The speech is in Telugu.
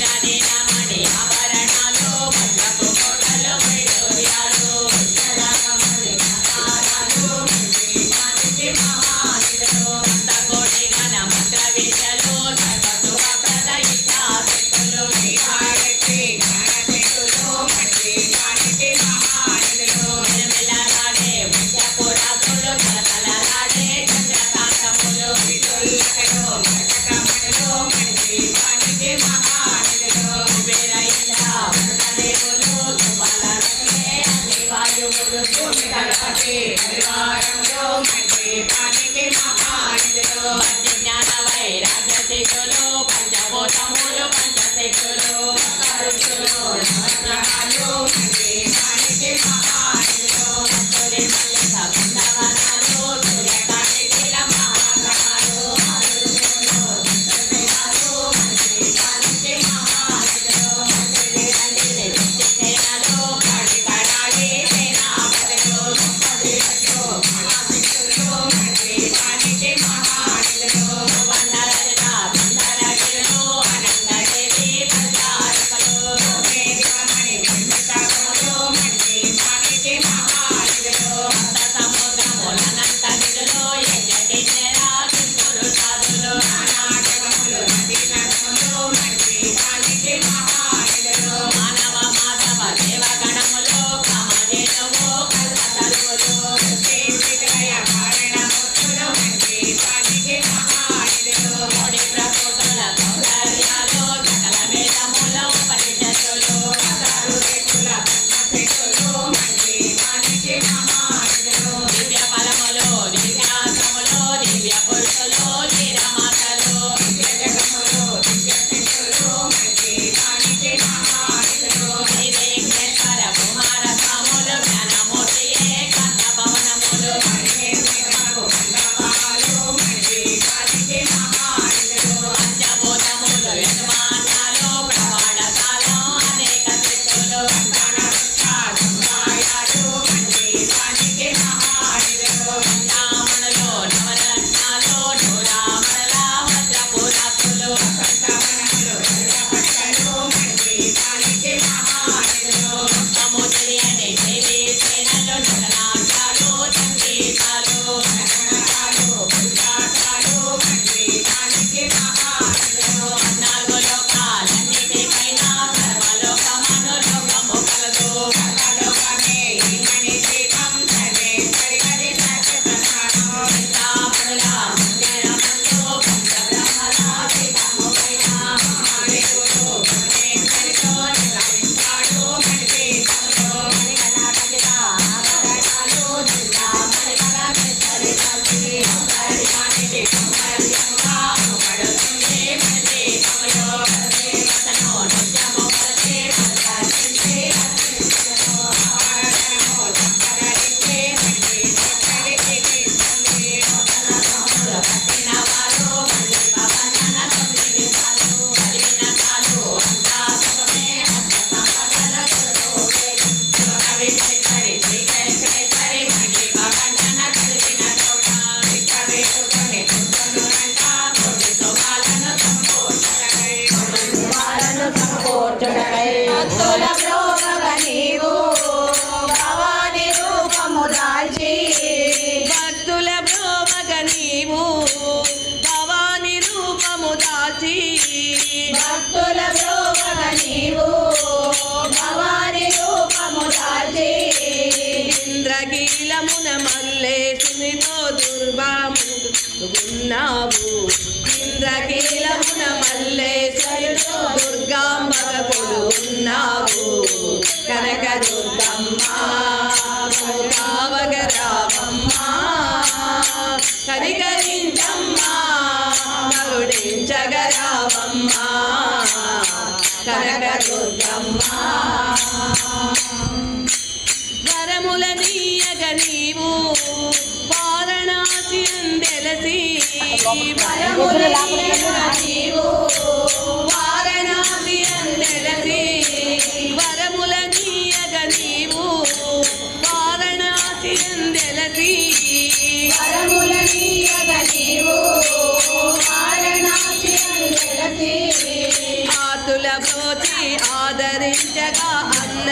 ra đi I'm going to be a little bit నీలమున మల్లేశునితో దుర్వాముడు ఉన్నావు. ఇంద్రకీలమున మల్లేశునితో దుర్గాంబకుడు ఉన్నావు. కనక దుర్గమ్మా కావగరామమ్మా కరికరించమ్మా కరుడించగరామమ్మా కనక దుర్గమ్మా. వరములని నీవు వారణాసి తెలిసి నీవు వారణాసి తెలిసి వరముల నీయగ నీవు వారణాసి తెలిసి వరముల నీయగ నీవు వారణాసి తెలిసి ఆతుల పోచి ఆదరించగా అన్న